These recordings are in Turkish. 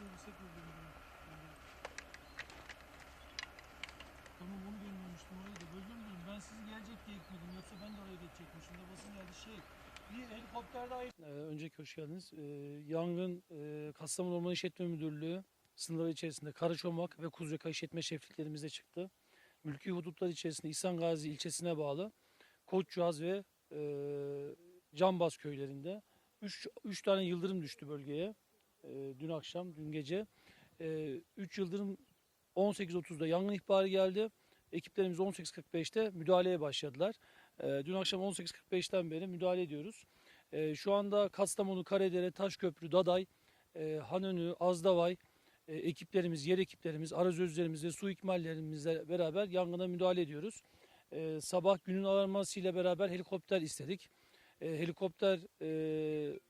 Olur mu? Yani. Tamam onu göndermiştim orayı da böldüm dedim. Ben sizi gelecek diye ekledim. Yoksa ben de oraya geçecektim. Şimdi basın geldi şey. Bir helikopter daha ee, Önceki hoş geldiniz. Ee, yangın e, Kastamonu Orman İşletme Müdürlüğü sınırları içerisinde Karaçomak ve Kuzyaka işletme şefliklerimizde çıktı. Mülki hudutlar içerisinde İhsan Gazi ilçesine bağlı Koçcuğaz ve e, Cambaz köylerinde 3 tane yıldırım düştü bölgeye. E, dün akşam, dün gece. 3 yıldırım 18.30'da yangın ihbarı geldi. Ekiplerimiz 18.45'te müdahaleye başladılar. E, dün akşam 18.45'ten beri müdahale ediyoruz. E, şu anda Kastamonu, Karadere, Taşköprü, Daday, e, Hanönü, Azdavay e, ekiplerimiz, yer ekiplerimiz, arazözlerimiz ve su ikmallerimizle beraber yangına müdahale ediyoruz. E, sabah günün alarmasıyla beraber helikopter istedik. E, helikopter e,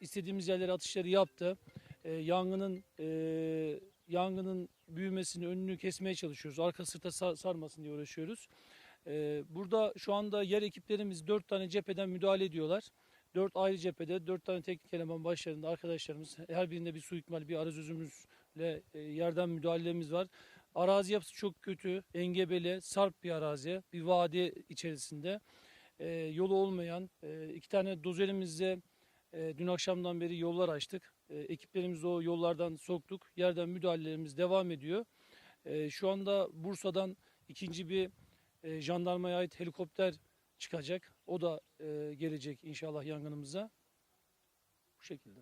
istediğimiz yerlere atışları yaptı. E, yangının e, yangının büyümesini önünü kesmeye çalışıyoruz. Arka sırta sar- sarmasın diye uğraşıyoruz. E, burada şu anda yer ekiplerimiz dört tane cepheden müdahale ediyorlar. Dört ayrı cephede dört tane teknik eleman başlarında arkadaşlarımız her birinde bir su ikmali bir arazözümüzle e, yerden müdahalelerimiz var. Arazi yapısı çok kötü, engebeli, sarp bir arazi, bir vadi içerisinde. E, yolu olmayan e, iki tane dozerimizle e, dün akşamdan beri yollar açtık. E, ekiplerimizi o yollardan soktuk. Yerden müdahalelerimiz devam ediyor. E, şu anda Bursa'dan ikinci bir e, jandarmaya ait helikopter çıkacak. O da e, gelecek inşallah yangınımıza. Bu şekilde.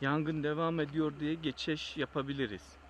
Yangın devam ediyor diye geçiş yapabiliriz.